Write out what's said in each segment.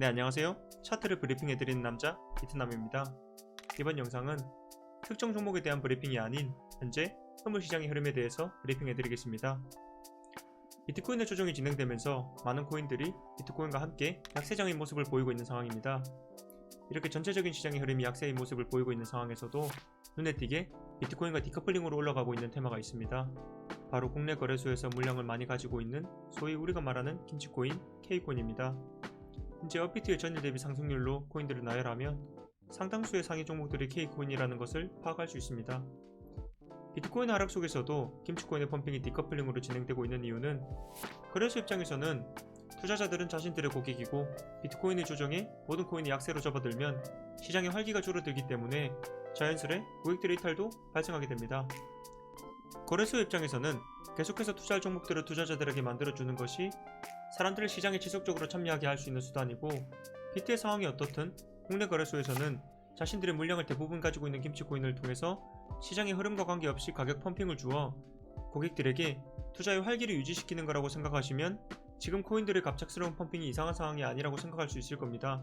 네 안녕하세요. 차트를 브리핑해드리는 남자 이트남입니다. 이번 영상은 특정 종목에 대한 브리핑이 아닌 현재 선물시장의 흐름에 대해서 브리핑해드리겠습니다. 비트코인의 조정이 진행되면서 많은 코인들이 비트코인과 함께 약세장의 모습을 보이고 있는 상황입니다. 이렇게 전체적인 시장의 흐름이 약세의 모습을 보이고 있는 상황에서도 눈에 띄게 비트코인과 디커플링으로 올라가고 있는 테마가 있습니다. 바로 국내 거래소에서 물량을 많이 가지고 있는 소위 우리가 말하는 김치코인 K코인입니다 현재 업비트의 전일 대비 상승률로 코인들을 나열하면 상당수의 상위 종목들이 K코인이라는 것을 파악할 수 있습니다. 비트코인 하락 속에서도 김치코인의 펌핑이 디커플링으로 진행되고 있는 이유는 거래소 입장에서는 투자자들은 자신들의 고객이고 비트코인의 조정에 모든 코인이 약세로 접어들면 시장의 활기가 줄어들기 때문에 자연스레 고객들의 이탈도 발생하게 됩니다. 거래소 입장에서는 계속해서 투자할 종목들을 투자자들에게 만들어주는 것이 사람들을 시장에 지속적으로 참여하게 할 수 있는 수단이고 비트의 상황이 어떻든 국내 거래소에서는 자신들의 물량을 대부분 가지고 있는 김치코인을 통해서 시장의 흐름과 관계없이 가격 펌핑을 주어 고객들에게 투자의 활기를 유지시키는 거라고 생각하시면 지금 코인들의 갑작스러운 펌핑이 이상한 상황이 아니라고 생각할 수 있을 겁니다.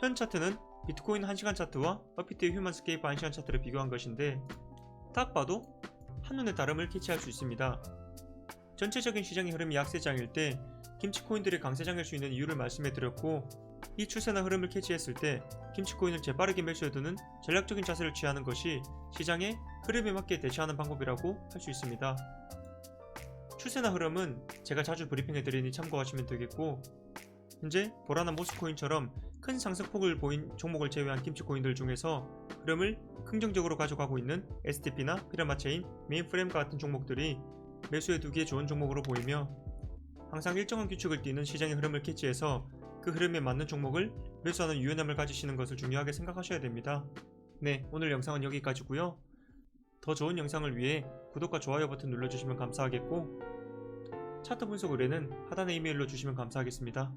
현 차트는 비트코인 1시간 차트와 업비트의 휴먼스케이프 1시간 차트를 비교한 것인데 딱 봐도 한눈에 다름을 캐치할 수 있습니다. 전체적인 시장의 흐름이 약세장일 때 김치 코인들이 강세장일 수 있는 이유를 말씀해 드렸고 이 추세나 흐름을 캐치했을 때 김치 코인을 재빠르게 매수해두는 전략적인 자세를 취하는 것이 시장의 흐름에 맞게 대처하는 방법이라고 할 수 있습니다. 추세나 흐름은 제가 자주 브리핑해 드리니 참고하시면 되겠고 현재 보라나 모스코인처럼 큰 상승폭을 보인 종목을 제외한 김치코인들 중에서 흐름을 긍정적으로 가져가고 있는 STP나 피라마체인, 메인프레임과 같은 종목들이 매수에 두기에 좋은 종목으로 보이며 항상 일정한 규칙을 띠는 시장의 흐름을 캐치해서 그 흐름에 맞는 종목을 매수하는 유연함을 가지시는 것을 중요하게 생각하셔야 됩니다. 네, 오늘 영상은 여기까지고요. 더 좋은 영상을 위해 구독과 좋아요 버튼 눌러주시면 감사하겠고 차트 분석 의뢰는 하단의 이메일로 주시면 감사하겠습니다.